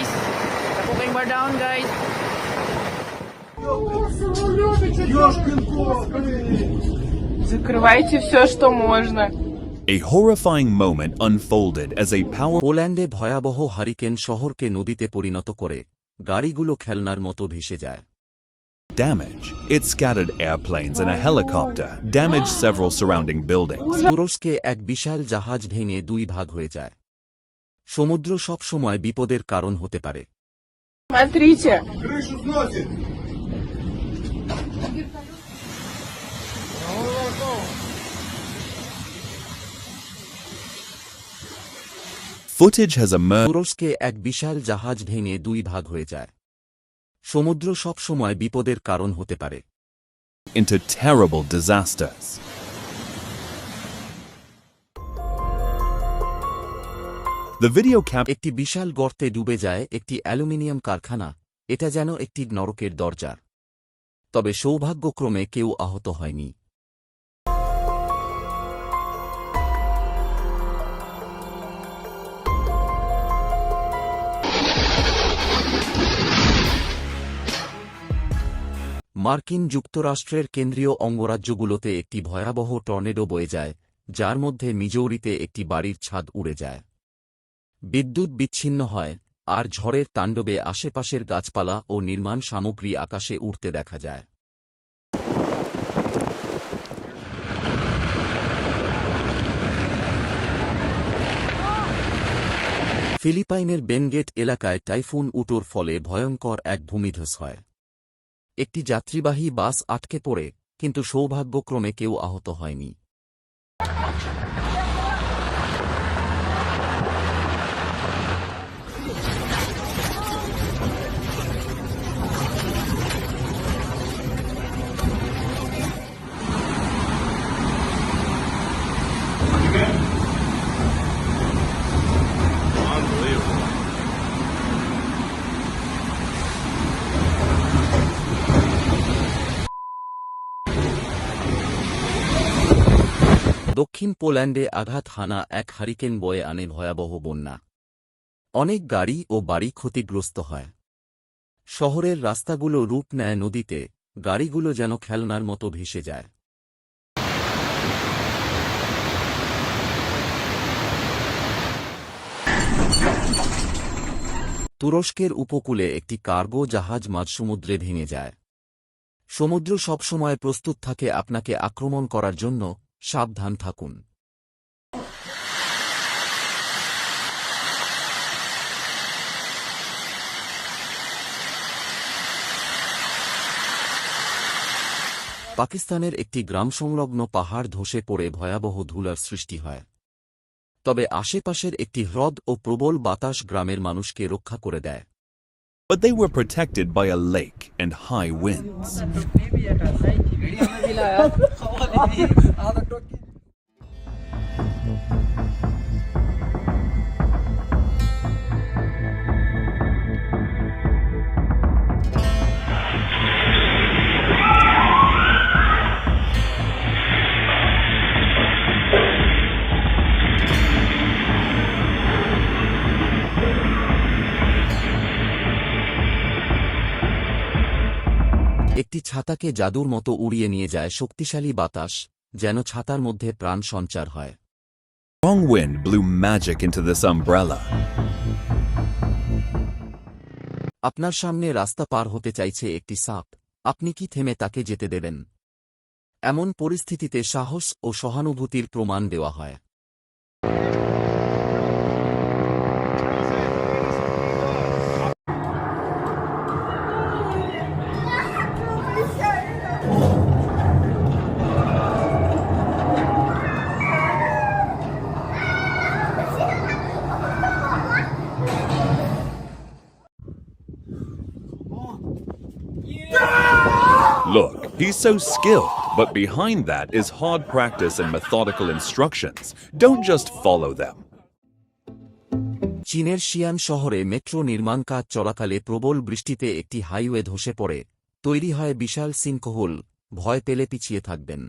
guys. The cooking bar down, guys. Закрывайте все, что можно. A horrifying moment unfolded as a power পোল্যান্ডে ভয়াবহ hurricane শহরকে নদীতে পরিণত করে গাড়িগুলো খেলনার মতো ভেসে যায় damage. It scattered airplanes and a helicopter, damaged several surrounding buildings. তুরস্কে এক বিশাল জাহাজ ভেঙে দুই ভাগ হয়ে যায় সমুদ্র সব সময় বিপদের কারণ হতে পারে। তুরস্কে এক বিশাল জাহাজ ভেঙে দুই ভাগ হয়ে যায়। সমুদ্র সব সময় বিপদের কারণ হতে পারে। Into terrible disasters. The video cap একটি বিশাল গর্তে ডুবে যায় একটি অ্যালুমিনিয়াম কারখানা। এটা যেন একটি নরকের দরজা। তবে সৌভাগ্যক্রমে কেউ আহত হয়নি। মার্কিন যুক্তরাষ্ট্রের কেন্দ্রীয় অঙ্গরাজ্যগুলোতে একটি ভয়াবহ টর্নেডো বয়ে যায়, যার মধ্যে মিজৌরিতে একটি বাড়ির ছাদ উড়ে যায়। বিদ্যুৎ বিচ্ছিন্ন হয়, আর ঝড়ের তাণ্ডবে আশেপাশের গাছপালা ও নির্মাণ সামগ্রী আকাশে উড়তে দেখা যায়। ফিলিপাইনের বেনগেট এলাকায় টাইফুন উটোর ফলে ভয়ঙ্কর এক ভূমিধস হয়। একটি যাত্রীবাহী বাস আটকে পড়ে, কিন্তু সৌভাগ্যক্রমে কেউ আহত হয়নি। দক্ষিণ পোল্যান্ডে আঘাত হানা এক হারিকেন বয়ে আনে ভয়াবহ বন্যা। অনেক গাড়ি ও বাড়ি ক্ষতিগ্রস্ত হয়। শহরের রাস্তাগুলো রূপ নেয় নদীতে, গাড়িগুলো যেন খেলনার মতো ভেসে যায়। তুরস্কের উপকূলে একটি কার্গো জাহাজ মাঝ সমুদ্রে ভেঙে যায়। সমুদ্র সবসময় প্রস্তুত থাকে আপনাকে আক্রমণ করার জন্য সাবধান থাকুন। পাকিস্তানের একটি গ্রাম সংলগ্ন পাহাড় ধসে পড়ে ভয়াবহ ধুলার সৃষ্টি হয়। তবে আশেপাশের একটি হ্রদ ও প্রবল বাতাস গ্রামের মানুষকে রক্ষা করে দেয়। But they were protected by a lake and high winds. একটি ছাতাকে জাদুর মতো উড়িয়ে নিয়ে যায় শক্তিশালী বাতাস যেন ছাতার মধ্যে প্রাণ সঞ্চার হয়। Strong wind blew magic into this umbrella. আপনার সামনে রাস্তা পার হতে চাইছে একটি সাপ। আপনি কি থেমে তাকে যেতে দেবেন? এমন পরিস্থিতিতে সাহস ও সহানুভূতির প্রমাণ দেওয়া হয়। He's so skilled, but behind that is hard practice and methodical instructions. Don't just follow them. চীনের শিয়ান শহরে মেট্রো নির্মাণ কাজ চলাকালে প্রবল বৃষ্টিতে একটি হাইওয়ে ধসে পড়ে তৈরি হয় বিশাল সিনকোহল ভয় পেলে পিছিয়ে থাকবেন.